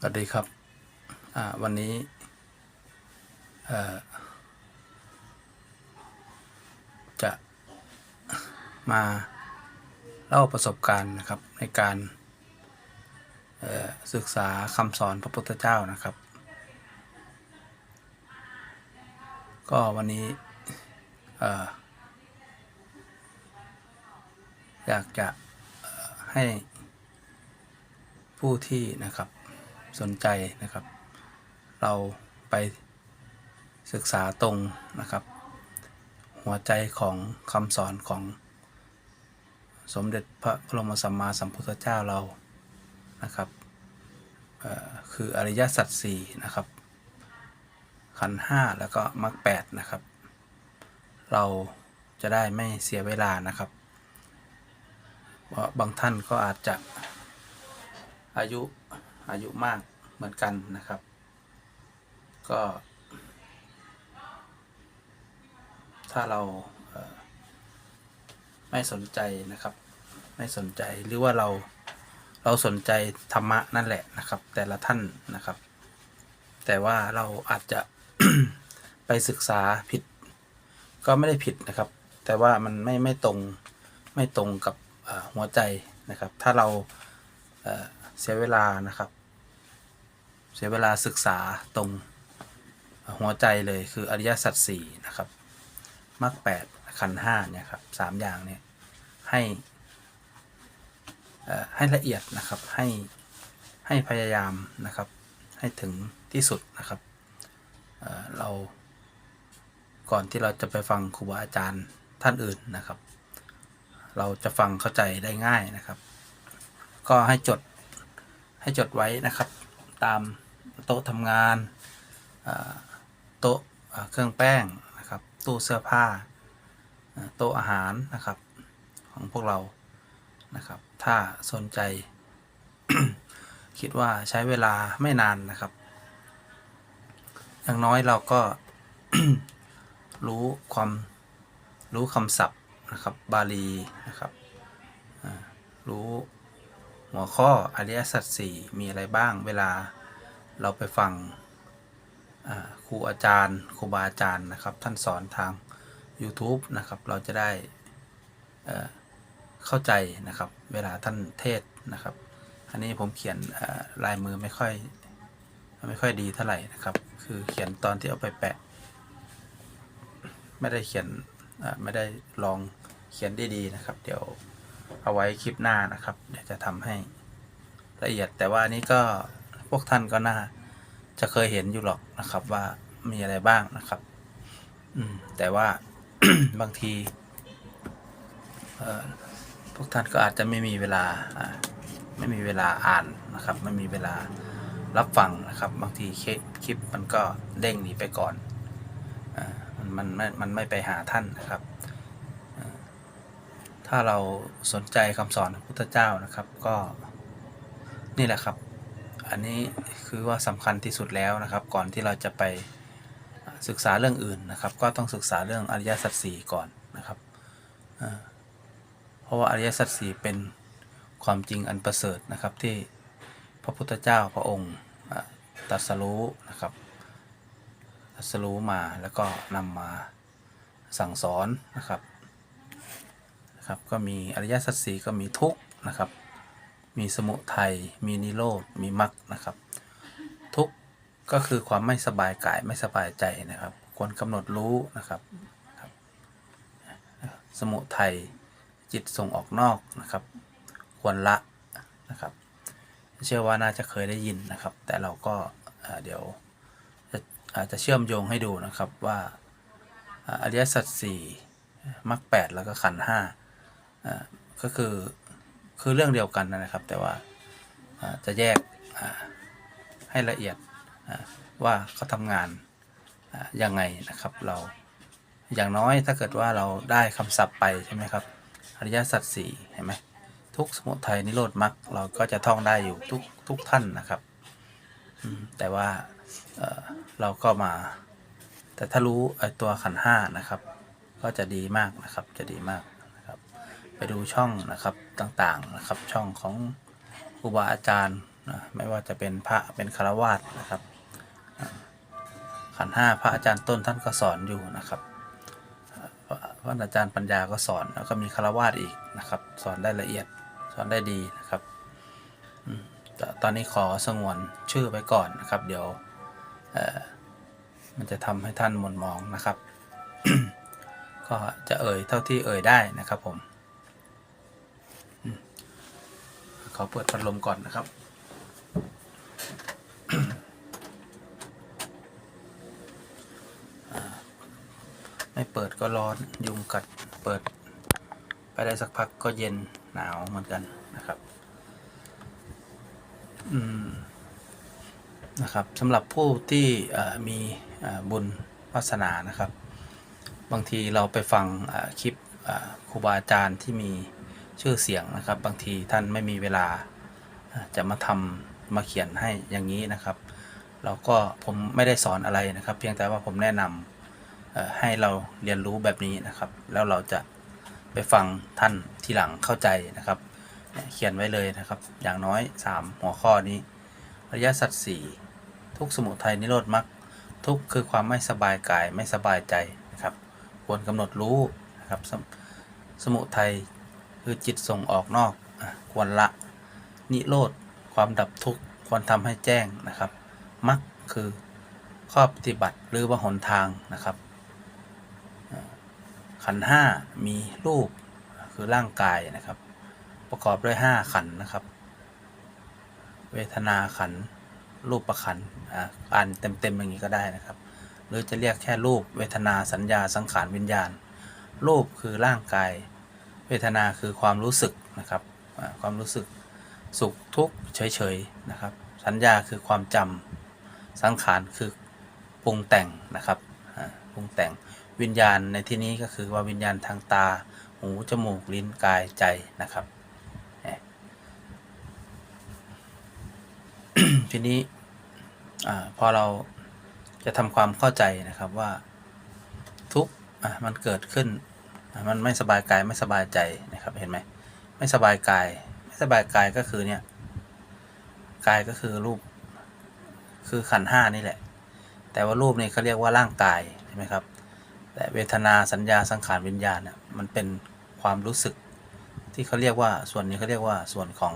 สวัสดีครับวันนี้จะมาเล่าประสบการณ์นะครับในการศึกษาคำสอนพระพุทธเจ้านะครับ ก็วันนี้ออยากจะให้ผู้ที่นะครับ สนใจนะครับ เราไปศึกษาตรงนะครับ หัวใจของคำสอนของสมเด็จพระบรมสัมมาสัมพุทธเจ้าเรานะครับคืออริยสัจสี่นะครับ ขันห้าแล้วก็มรรคแปดนะครับ เราจะได้ไม่เสียเวลานะครับ เพราะบางท่านก็อาจจะอายุ อายุมากเหมือนกันนะครับ ก็ ถ้าเราไม่สนใจนะครับ ไม่สนใจหรือว่าเราเราสนใจธรรมะนั่นแหละนะครับ แต่ละท่านนะครับ แต่ว่าเราอาจจะไปศึกษาผิด ก็ไม่ได้ผิดนะครับ แต่ว่ามันไม่ไม่ตรงไม่ตรงกับหัวใจนะครับ ถ้าเราเเสียเวลานะครับ เสียเวลาศึกษาตรงหัวใจเลยคืออริยสัจสี่นะครับมรรคแปดขันห้าเนี่ยครับสามอย่างเนี่ยให้ให้ละเอียดนะครับให้ให้พยายามนะครับให้ถึงที่สุดนะครับเเราก่อนที่เราจะไปฟังครูบาอาจารย์ท่านอื่นนะครับ เราจะฟังเข้าใจได้ง่ายนะครับ ก็ให้จดให้จดไว้นะครับตาม โต๊ะทำงานโต๊ะเครื่องแป้งนะครับตู้เสื้อผ้าโต๊ะอาหารนะครับของพวกเรานะครับ ถ้าสนใจ คิดว่าใช้เวลาไม่นานนะครับ อย่างน้อยเราก็รู้ความรู้คำศัพท์นะครับบาลีนะครับรู้หัวข้ออริยสัจสี่มีอะไรบ้างเวลา เราไปฟังครูอาจารย์ครูบาอาจารย์นะครับ ท่านสอนทาง YouTube นะครับ เราจะได้เข้าใจนะครับ เวลาท่านเทศนะครับ อันนี้ผมเขียนลายมือไม่ค่อยไม่ค่อยดีเท่าไหร่นะครับ คือเขียนตอนที่เอาไปแปะ ไม่ได้เขียนไม่ได้ลองเขียนได้ดีนะครับ เดี๋ยวเอาไว้คลิปหน้านะครับ เดี๋ยวจะทำให้ละเอียดแต่ว่านี้ก็ พวกท่านก็น่า จะเคยเห็นอยู่หรอกนะครับ ว่ามีอะไรบ้างนะครับ อืม แต่ว่าบางทีพวกท่านก็อาจจะไม่มีเวลาไม่มีเวลาอ่านนะครับ ไม่มีเวลารับฟังนะครับ บางทีคลิปมันก็เด้งหนีไปก่อนอมันมันไม่มันไม่ไปหาท่านนะครับ ถ้าเราสนใจคำสอนพระพุทธเจ้านะครับ ก็นี่แหละครับ อันนี้คือว่าสำคัญที่สุดแล้วนะครับ ก่อนที่เราจะไปศึกษาเรื่องอื่นนะครับ ก็ต้องศึกษาเรื่องอริยสัจสี่ก่อนนะครับเพราะว่าอริยสัจสี่เป็นความจริงอันประเสริฐนะครับที่พระพุทธเจ้าพระองค์ตรัสรู้นะครับตรัสรู้มาแล้วก็นำมาสั่งสอนนะครับนะครับ ก็มีอริยสัจสี่ก็มีทุกนะครับ มีสมุทัยมีนิโรธมีมรรคนะครับ ทุกก็คือความไม่สบายกายไม่สบายใจนะครับ ควรกำหนดรู้นะครับ สมุทัยจิตส่งออกนอกนะครับ ควรละนะครับ เชื่อว่าน่าจะเคยได้ยินนะครับ แต่เราก็เอ่อเดี๋ยวจะอาจจะเชื่อมโยงให้ดูนะครับว่าอาริยสัจสี่มรรคแปดแล้วก็ขันห้าก็คือ คือเรื่องเดียวกันนะครับ แต่ว่าจะแยกให้ละเอียดว่าเขาทำงานอ่ายังไงนะครับ เราอย่างน้อยถ้าเกิดว่าเราได้คำศัพท์ไปใช่ไหมครับอริยสัจสี่เห็นไหมทุกสมุทัยนิโรธมรรคเราก็จะท่องได้อยู่ทุกทุกท่านนะครับ แต่ว่าเเราก็มา แต่ถ้ารู้ไอตัวขันห้านะครับ ก็จะดีมากนะครับจะดีมาก ไปดูช่องนะครับต่างๆนะครับช่องของครูบาอาจารย์นะไม่ว่าจะเป็นพระเป็นคารวาสนะครับขันห้าพระอาจารย์ต้นท่านก็สอนอยู่นะครับพระอาจารย์ปัญญาก็สอนแล้วก็มีคารวาสอีกนะครับ สอนได้ละเอียดสอนได้ดีนะครับตอนนี้ขอสงวนชื่อไว้ก่อนนะครับ เดี๋ยวมันจะทำให้ท่านหม่นหมองนะครับ ก็จะเอ่ยเท่าที่เอ่ยได้นะครับผมอืม ขอเปิดพัดลมก่อนนะครับ ไม่เปิดก็ร้อนยุงกัดเปิด ไปได้สักพักก็เย็นหนาวเหมือนกันนะครับอืมนะครับสำหรับผู้ที่มีบุญวาสนานะครับ บางทีเราไปฟังคลิปครูบาอาจารย์ที่มี ชื่อเสียงนะครับ บางทีท่านไม่มีเวลาจะมาทำมาเขียนให้อย่างนี้นะครับ เราก็ผมไม่ได้สอนอะไรนะครับ เพียงแต่ว่าผมแนะนำเอ่อให้เราเรียนรู้แบบนี้นะครับ แล้วเราจะไปฟังท่านทีหลังเข้าใจนะครับ เขียนไว้เลยนะครับ อย่างน้อย 3 หัวข้อนี้ริยะสัจสี่ทุกสมุทัยนิโรธมรรคทุกคือความไม่สบายกายไม่สบายใจนะครับ ควรกำหนดรู้นะครับสมสมุทัย คือจิตส่งออกนอกอควรละนิโรธความดับทุกข์ควรทำให้แจ้งนะครับมรรคคือข้อปฏิบัติหรือว่าหนทางนะครับขันห้ามีรูปคือร่างกายนะครับ ประกอบด้วยห้าขันนะครับ เวทนาขันรูปประขันอ่อ่านเต็มๆอย่างนี้ก็ได้นะครับ หรือจะเรียกแค่รูปเวทนาสัญญาสังขารวิญญาณ รูปคือร่างกาย เวทนาคือความรู้สึกนะครับความรู้สึกสุขทุกข์เฉยๆนะครับ สัญญาคือความจำสังขารคือปรุงแต่งนะครับปรุงแต่งวิญญาณในที่นี้ก็คือว่าวิญญาณทางตา หู จมูก ลิ้น กาย ใจนะครับ ทีนี้อพอเราจะทำความเข้าใจนะครับว่าทุกมันเกิดขึ้น มันไม่สบายกายไม่สบายใจนะครับเห็นไหมไม่สบายกาย ไม่สบายกายก็คือเนี่ยกายก็คือรูป คือขันห้านี่แหละ แต่ว่ารูปนี่เขาเรียกว่าร่างกายใช่ไหมครับ แต่เวทนาสัญญาสังขารวิญญาณน่ะมันเป็นความรู้สึกที่เขาเรียกว่าส่วนนี้เขาเรียกว่าส่วนของ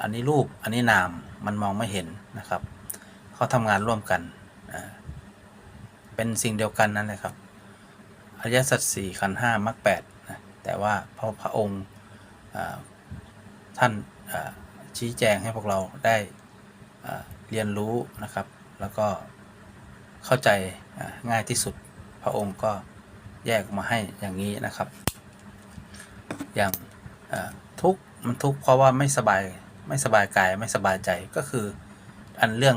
อันนี้รูปอันนี้นามมันมองไม่เห็นนะครับเขาทำงานร่วมกัน เป็นสิ่งเดียวกันนั่นแหละครับ อริยสัจสี่ขันห้ามรรคแปดนะแต่ว่าพระพระองค์ท่านชี้แจงให้พวกเราได้เรียนรู้นะครับ แล้วก็เข้าใจง่ายที่สุดพระองค์ก็แยกมาให้อย่างนี้นะครับ อย่างทุกมันทุกเพราะว่าไม่สบายไม่สบายกายไม่สบายใจก็คืออันเรื่อง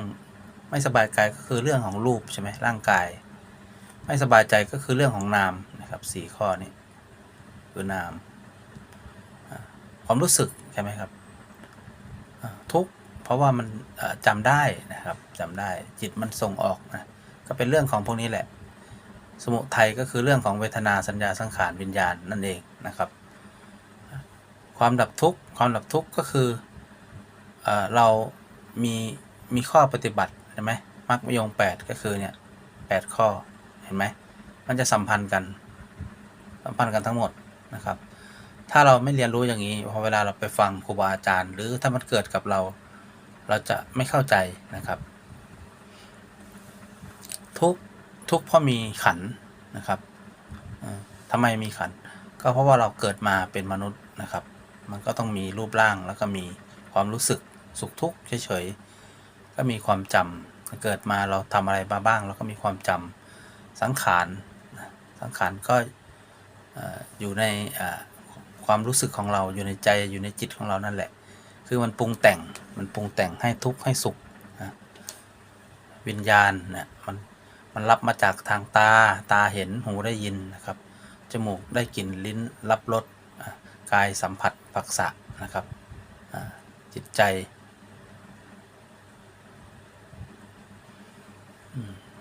ไม่สบายกายก็คือเรื่องของรูปใช่ไหมร่างกาย ไม่สบายใจก็คือเรื่องของนามนะครับสี่ข้อนี้คือนามความรู้สึกใช่ไหมครับทุกเพราะว่ามันอ่าจำได้นะครับจำได้จิตมันส่งออกนะก็เป็นเรื่องของพวกนี้แหละ สมุทัยก็คือเรื่องของเวทนาสัญญาสังขารวิญญาณนั่นเองนะครับ ความดับทุกข์ความดับทุกข์ก็คือเออเรามีมีข้อปฏิบัติใช่ไหมมรรคมยงแปดก็คือเนี่ยแปดข้อ เห็นไหมมันจะสัมพันธ์กัน สัมพันธ์กันทั้งหมดนะครับ ถ้าเราไม่เรียนรู้อย่างนี้พอเวลาเราไปฟังครูบาอาจารย์ หรือถ้ามันเกิดกับเรา เราจะไม่เข้าใจนะครับ ทุกทุกพราะมีขันนะครับเอ่อทำไมมีขัน ก็เพราะว่าเราเกิดมาเป็นมนุษย์นะครับ มันก็ต้องมีรูปร่างแล้วก็มีความรู้สึกสุขทุกข์เฉยๆก็มีความจำเกิดมาเราทำอะไรมาบ้างเราก็มีความจำ สังขารสังขารก็อยู่ในความรู้สึกของเราอยู่ในใจอยู่ในจิตของเรานั่นแหละ คือมันปรุงแต่งมันปรุงแต่งให้ทุกข์ให้สุขนะวิญญาณนี่มันมันรับมาจากทางตาตาเห็นหูได้ยินนะครับจมูกได้กลิ่นลิ้นรับรสกายสัมผัสผัสสะนะครับจิตใจ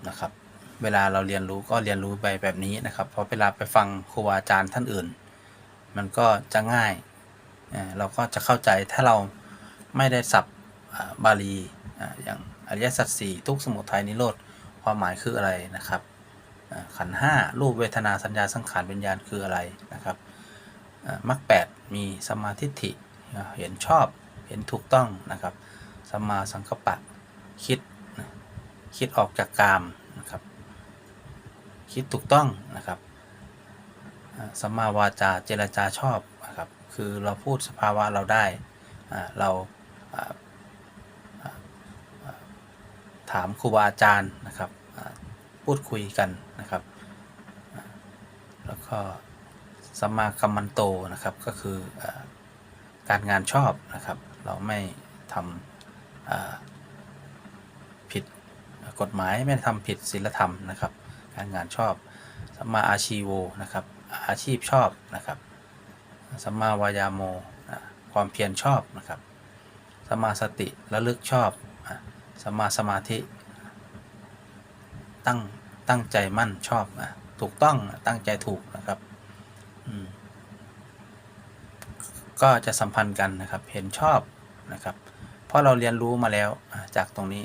นะครับ เวลาเราเรียนรู้ก็เรียนรู้ไปแบบนี้นะครับ เพราะเวลาไปฟังครูอาจารย์ท่านอื่น มันก็จะง่าย เราก็จะเข้าใจถ้าเราไม่ได้สับบาลีอย่างอริยสัจสี่ทุกสมุทัยนิโรธความหมายคืออะไรนะครับขันห้ารูปเวทนาสัญญาสังขารวิญญาณคืออะไรนะครับมรรคแปดมีสมาทิฏฐิเห็นชอบเห็นถูกต้องนะครับสมาสังกัปะคิดคิดออกจากกาม คิดถูกต้องนะครับสัมมาวาจาเจรจาชอบนะครับ คือเราพูดสภาวะเราได้ เราถามครูบาอาจารย์นะครับ พูดคุยกันนะครับ แล้วก็สัมมากัมมันโตนะครับ ก็คืออการงานชอบนะครับ เราไม่ทำผิดกฎหมายไม่ทำผิดศีลธรรมนะครับ การงานชอบสัมมาอาชีโวนะครับอาชีพชอบนะครับสัมมาวายาโมความเพียรชอบนะครับสัมมาสติระลึกชอบอ่าสมมาสมาธิตั้งตั้งใจมั่นชอบนะถูกต้องตั้งใจถูกนะครับอืมก็จะสัมพันธ์กันนะครับเห็นชอบนะครับ เพราะเราเรียนรู้มาแล้วจากตรงนี้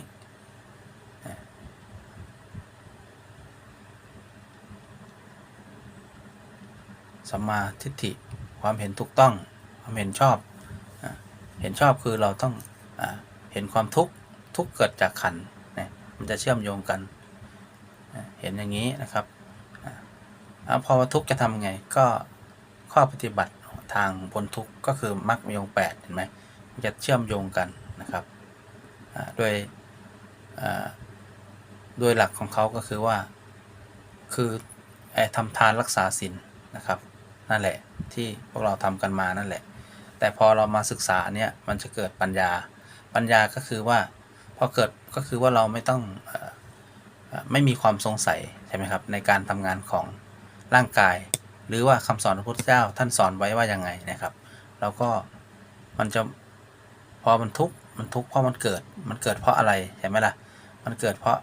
สัมมาทิฏฐิ ความเห็นถูกต้อง ความเห็นชอบ เห็นชอบคือเราต้องอเห็นความทุกข์ทุกเกิดจากขันนะมันจะเชื่อมโยงกัน เห็นอย่างนี้นะครับอ่าแล้วพอทุกข์จะทำไงก็ข้อปฏิบัติทางพ้นทุกข์ก็คือมรรคมีองแปดเห็นไหมมันจะเชื่อมโยงกันนะครับโดยอ่าโดยหลักของเขาก็คือว่าคือไอ้ทำทานรักษาศีลนะครับ นั่นแหละ ที่พวกเราทำกันมานั่นแหละ แต่พอเรามาศึกษาเนี่ยมันจะเกิดปัญญา ปัญญาก็คือว่าพอเกิดก็คือว่าเราไม่ต้องออไม่มีความสงสัยใช่ไหมครับในการทำงานของร่างกาย หรือว่าคำสอนพระพุทธเจ้าท่านสอนไว้ว่ายังไงนะครับเราก็มันจะพอมันทุกข์มันทุกข์เพราะมันเกิดมันเกิดเพราะอะไรใช่ไหมล่ะมันเกิดเพราะ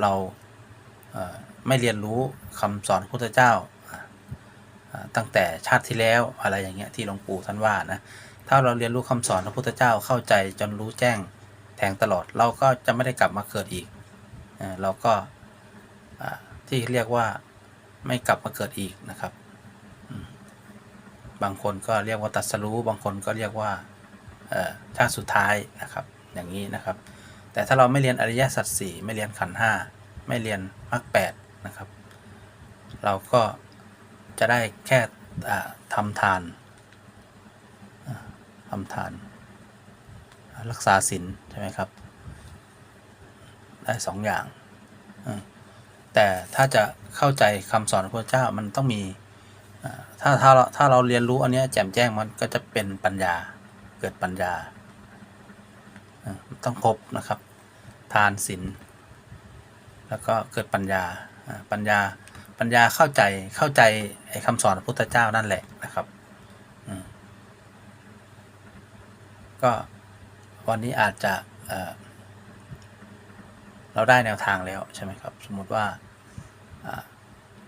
เราไม่เรียนรู้คำสอนพระพุทธเจ้า ตั้งแต่ชาติที่แล้วอะไรอย่างเงี้ยที่หลวงปู่ท่านว่านะถ้าเราเรียนรู้คำสอนพระพุทธเจ้าเข้าใจจนรู้แจ้งแทงตลอดเราก็จะไม่ได้กลับมาเกิดอีกเราก็ที่เรียกว่าไม่กลับมาเกิดอีกนะครับบางคนก็เรียกว่าตัดสรู้บางคนก็เรียกว่าชาติสุดท้ายนะครับ อย่างนี้นะครับ แต่ถ้าเราไม่เรียนอริยสัจสี่ไม่เรียนขันห้าไม่เรียนมรรคแปดนะครับ เราก็ จะได้แค่อ่าทำทานทำทาน รักษาศีลใช่ไหมครับ ได้สองอย่าง แต่ถ้าจะเข้าใจคำสอนของพระเจ้ามันต้องมีถ้าถ้าเราถ้าเราเรียนรู้อันนี้แจ่มแจ้งมันก็จะเป็นปัญญาเกิดปัญญา ต้องครบนะครับ ทานศีลแล้วก็เกิดปัญญาปัญญา ปัญญาเข้าใจเข้าใจไอ้คำสอนพระพุทธเจ้านั่นแหละนะครับก็วันนี้อาจจะเเราได้แนวทางแล้วใช่ไหมครับ สมมติว่า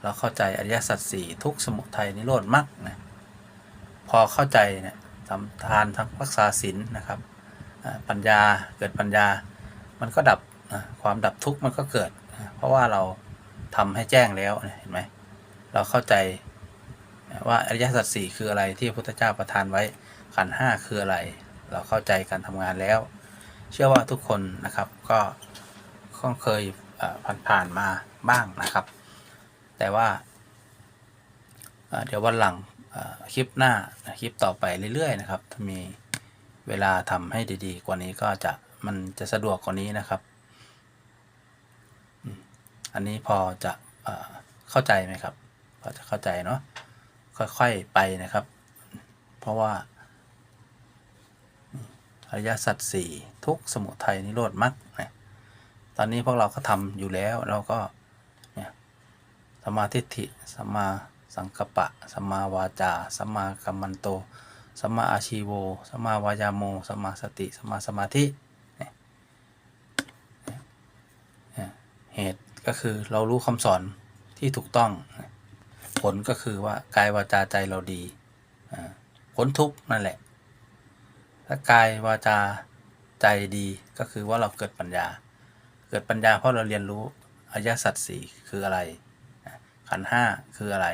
เราเข้าใจอริยสัจสี่ทุกสมุทัยนิโรธมรรคนะพอเข้าใจเนี่ยทำทานทั้งรักษาศีลนะครับปัญญาเกิดปัญญา มันก็ดับความดับทุกข์มันก็เกิด เพราะว่าเรา ทำให้แจ้งแล้วเห็นไหมเราเข้าใจว่าอริยสัจสี่คืออะไรที่พระพุทธเจ้าประทานไว้ขันห้าคืออะไร เราเข้าใจการทำงานแล้ว เชื่อว่าทุกคนนะครับก็ก็เคยผ่านผ่านๆมาบ้างนะครับ แต่ว่า เดี๋ยววันหลังคลิปหน้าคลิปต่อไปเรื่อยๆนะครับ ถ้ามีเวลาทำให้ดีๆ กว่านี้ก็จะมันจะสะดวกกว่านี้นะครับ อันนี้พอจะเอเข้าใจไหมครับ พอจะเข้าใจเนาะค่อยๆไปนะครับ เพราะว่าอริยสัจสี่ทุกสมุทัยนิโรธมรรคตอนนี้พวกเราก็ทำอยู่แล้วเราก็เนี่ยสมาทิฏฐิสมาสังกัปปะสมาวาจาสมากัมมันโตสมาอาชีโวสมาวายาโมสมาสติสมาสมาธิเหตุ ก็คือเรารู้คำสอนที่ถูกต้อง ผลก็คือว่ากายวาจาใจเราดีอ่าพ้นทุกนั่นแหละ ถ้ากายวาจาใจดีก็คือว่าเราเกิดปัญญา เกิดปัญญาเพราะเราเรียนรู้อริยสัจสี่คืออะไร ขันห้าคืออะไร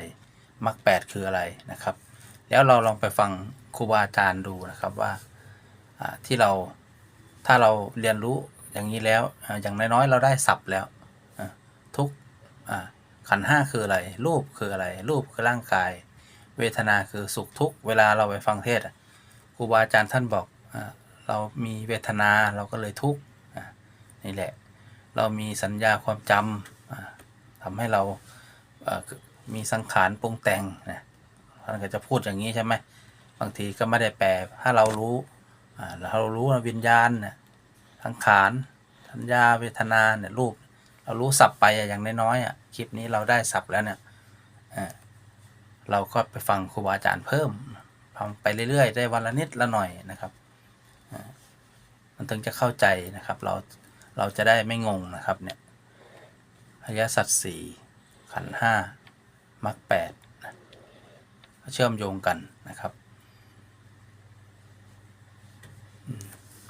มรรคแปดคืออะไรนะครับ แล้วเราลองไปฟังครูบาอาจารย์ดูนะครับว่าที่เราถ้าเราเรียนรู้อย่างนี้แล้วอ่าอย่างน้อยๆเราได้สับแล้ว ทุกขันห้าคืออะไร รูปคืออะไร รูปคือร่างกาย เวทนาคือสุขทุกเวลาเราไปฟังเทศครูบาอาจารย์ท่านบอกอเรามีเวทนาเราก็เลยทุกนี่แหละ เรามีสัญญาความจำอ่าทำให้เรามีสังขารปรุงแต่งนะท่านก็จะพูดอย่างนี้ใช่ไหมบางทีก็ไม่ได้แปลถ้าเรารู้อ่าเรารู้ว่าวิญญาณสังขารสัญญาเวทนาเนี่ยรูป เรารู้สับไปอย่างน้อยๆอะคลิปนี้เราได้สับแล้วเนี่ยเราก็ไปฟังครูบาอาจารย์เพิ่มฟังไปเรื่อยๆ ได้วันละนิดละหน่อยนะครับมันถึงจะเข้าใจนะครับ เราเราจะได้ไม่งงนะครับเนี่ยอริยสัจสี่ขันห้ามรรคแปดเชื่อมโยงกันนะครับ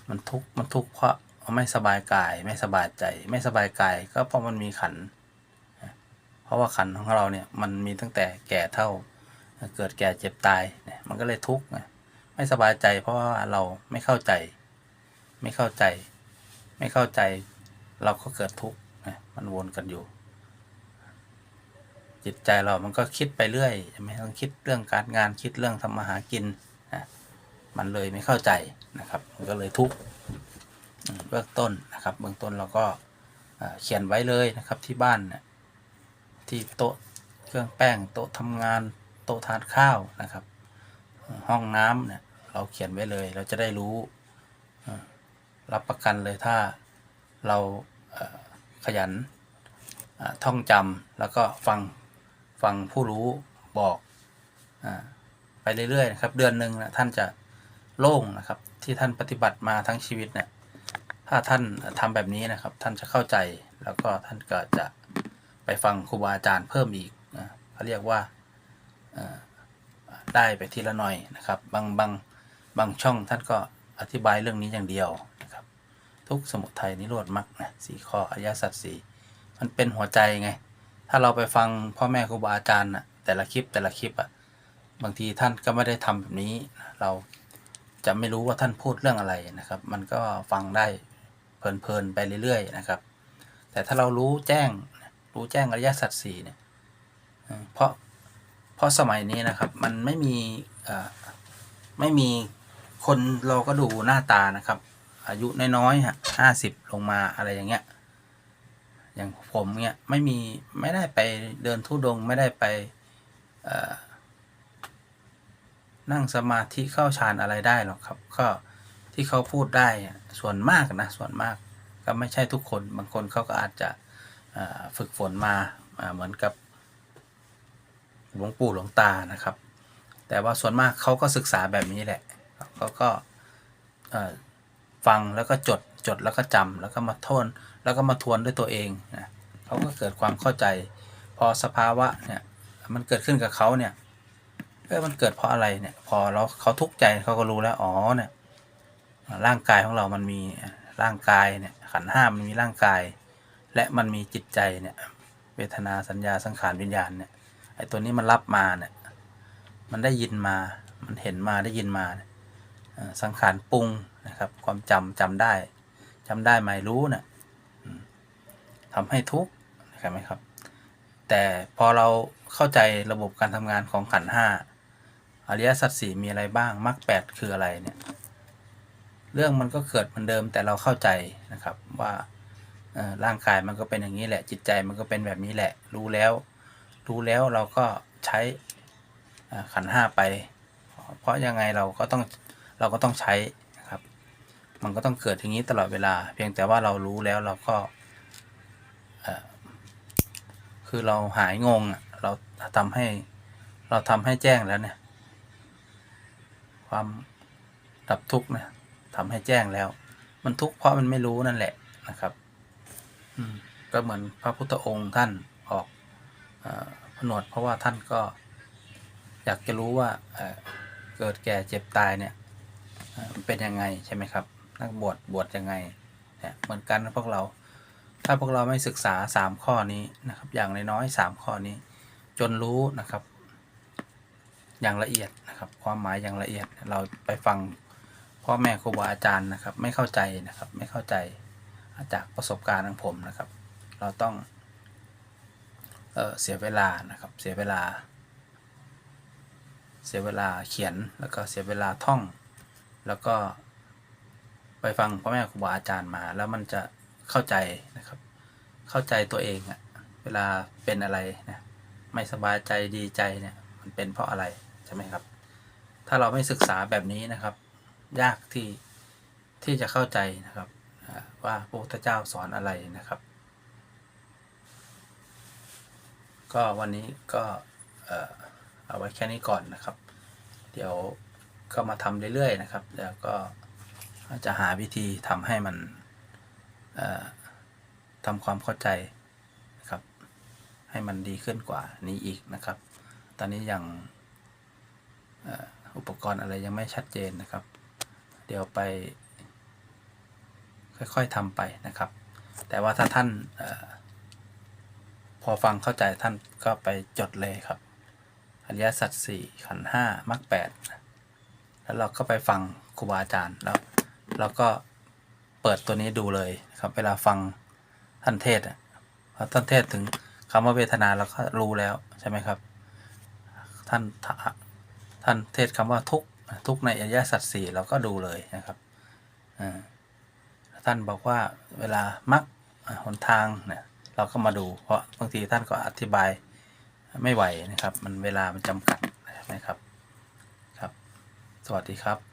มันทุกมันทุกข์เพราะ ไม่สบายกาย ไม่สบายใจ ไม่สบายกายก็เพราะมันมีขัน เพราะว่าขันของเราเนี่ยมันมีตั้งแต่แก่เท่า เกิดแก่เจ็บตาย มันก็เลยทุกข์ไม่สบายใจ เพราะว่าเราไม่เข้าใจ ไม่เข้าใจ ไม่เข้าใจ เราก็เกิดทุกข์มันวนกันอยู่ จิตใจเรามันก็คิดไปเรื่อยใช่ไหมต้องคิดเรื่องการงานคิดเรื่องทำมาหากินนะมันเลยไม่เข้าใจนะครับ มันก็เลยทุกข์ เบื้องต้นนะครับ เบื้องต้นเราก็เขียนไว้เลยนะครับที่บ้านเนี่ยที่โต๊ะเครื่องแป้งโต๊ะทำงานโต๊ะทานข้าวนะครับ ห้องน้ำเนี่ยเราเขียนไว้เลย เราจะได้รู้รับประกันเลยถ้าเราขยันท่องจำแล้วก็ฟังฟังผู้รู้บอกอไปเรื่อยๆนะครับ เดือนหนึ่งนะท่านจะโล่งนะครับ ที่ท่านปฏิบัติมาทั้งชีวิตเนี่ย ถ้าท่านทำแบบนี้นะครับ ท่านจะเข้าใจแล้วก็ท่านก็จะไปฟังครูบาอาจารย์เพิ่มอีกอ่าเขาเรียกว่าได้ไปทีละหน่อยนะครับ บางบางบางช่องท่านก็อธิบายเรื่องนี้อย่างเดียวนะครับ ทุกสมุทัยนิโรธมรรคนะสี่ข้ออริยสัจสี่มันเป็นหัวใจไง ถ้าเราไปฟังพ่อแม่ครูบาอาจารย์นะแต่ละคลิปแต่ละคลิปอะบางทีท่านก็ไม่ได้ทำแบบนี้ เราจะไม่รู้ว่าท่านพูดเรื่องอะไรนะครับ มันก็ฟังได้ เพลินๆไปเรื่อยๆนะครับ แต่ถ้าเรารู้แจ้งรู้แจ้งอริยสัจสี่เนี่ยเพราะเพราะสมัยนี้นะครับมันไม่มีไม่มีคนเราก็ดูหน้าตานะครับ อายุน้อยๆฮะห้าสิบลงมาอะไรอย่างเงี้ยอย่างผมเนี่ยไม่มีไม่ได้ไปเดินทุดงไม่ได้ไปนั่งสมาธิเข้าฌานอะไรได้หรอกครับ ก็ ที่เขาพูดได้ส่วนมากนะส่วนมากก็ไม่ใช่ทุกคนบางคนเขาก็อาจจะฝึกฝนมาาเหมือนกับหลวงปู่หลวงตานะครับ แต่ว่าส่วนมากเขาก็ศึกษาแบบนี้แหละเขาก็ฟังแล้วก็จดจดแล้วก็จำแล้วก็มาทวนแล้วก็มาทวนด้วยตัวเองนะเขาก็เกิดความเข้าใจ พอสภาวะเนี่ยมันเกิดขึ้นกับเขาเนี่ยเออมันเกิดเพราะอะไรเนี่ยพอเราเขาทุกข์ใจเขาก็รู้แล้วอ๋อเนี่ย ร่างกายของเรามันมีร่างกายเนี่ยขันห้ามันมีร่างกาย และมันมีจิตใจเนี่ยเวทนาสัญญาสังขารวิญญาณเนี่ยไอ้ตัวนี้มันรับมาเนี่ยมันได้ยินมา มันเห็นมาได้ยินมา สังขารปรุงนะครับ ความจำจำได้จำได้หมายรู้เนี่ยอืมทำให้ทุกข์เห็นไหมครับ แต่พอเราเข้าใจระบบการทำงานของขันห้าอริยสัจสี่มีอะไรบ้างมรรคแปดคืออะไรเนี่ย เรื่องมันก็เกิดเหมือนเดิมแต่เราเข้าใจนะครับว่าร่างกายมันก็เป็นอย่างนี้แหละจิตใจมันก็เป็นแบบนี้แหละ รู้แล้ว รู้แล้วเราก็ใช้ขันห้าไป เพราะยังไงเราก็ต้องเราก็ต้องใช้นะครับ มันก็ต้องเกิดอย่างนี้ตลอดเวลา เพียงแต่ว่าเรารู้แล้วเราก็คือเราหายงงเราทำให้เราทำให้แจ้งแล้วเนี่ย ความดับทุกข์เนี่ย ทำให้แจ้งแล้ว มันทุกข์เพราะมันไม่รู้นั่นแหละนะครับ อืมก็เหมือนพระพุทธองค์ท่านออกอผนวดเพราะว่าท่านก็ อยากจะรู้ว่าเเกิดแก่เจ็บตายเนี่ยเอ่อมันเป็นยังไงใช่ไหมครับ นักบวชบวชยังไงเนี่ยเหมือนกันพวกเรา ถ้าพวกเราไม่ศึกษาสามข้อนี้นะครับ อย่างน้อยๆสามข้อนี้ จนรู้นะครับ อย่างละเอียดนะครับ ความหมายอย่างละเอียดเราไปฟัง พ่อแม่ครูบาอาจารย์นะครับ ไม่เข้าใจนะครับ ไม่เข้าใจจากประสบการณ์ของผมนะครับ เราต้องเออเสียเวลานะครับ เสียเวลา เสียเวลาเขียนแล้วก็เสียเวลาท่อง แล้วก็ไปฟังพ่อแม่ครูบาอาจารย์มา แล้วมันจะเข้าใจนะครับ เข้าใจตัวเองอะเวลาเป็นอะไรนะไม่สบายใจดีใจเนี่ยมันเป็นเพราะอะไรใช่ไหมครับ ถ้าเราไม่ศึกษาแบบนี้นะครับ ยากที่ที่จะเข้าใจนะครับว่าพระพุทธเจ้าสอนอะไรนะครับ ก็วันนี้ก็เอาไว้แค่นี้ก่อนนะครับ เดี๋ยวก็มาทำเรื่อยๆนะครับ แล้วก็จะหาวิธีทำให้มันทำความเข้าใจนะครับ ให้มันดีขึ้นกว่านี้อีกนะครับ ตอนนี้ยังอุปกรณ์อะไรยังไม่ชัดเจนนะครับ เดี๋ยวไป ค่อยๆทำไปนะครับ แต่ว่าถ้าท่านออพอฟังเข้าใจท่านก็ไปจดเลยครับอริยสัจสี่ขันห้ามรรคแปดแล้วเราก็ไปฟังครูบาอาจารย์แล้วเราก็เปิดตัวนี้ดูเลยครับ เวลาฟังท่านเทศน์อะพอท่านเทศถึงคำว่าเวทนาเราก็รู้แล้วใช่ไหมครับ ท่านท่านเทศน์คำว่าทุกข์ ทุกในอริยสัจสี่เราก็ดูเลยนะครับท่านบอกว่าเวลามักหนทางเนี่ยเราก็มาดู เพราะบางทีท่านก็อธิบายไม่ไหวนะครับ มันเวลามันจำกัดนะครับครับ สวัสดีครับ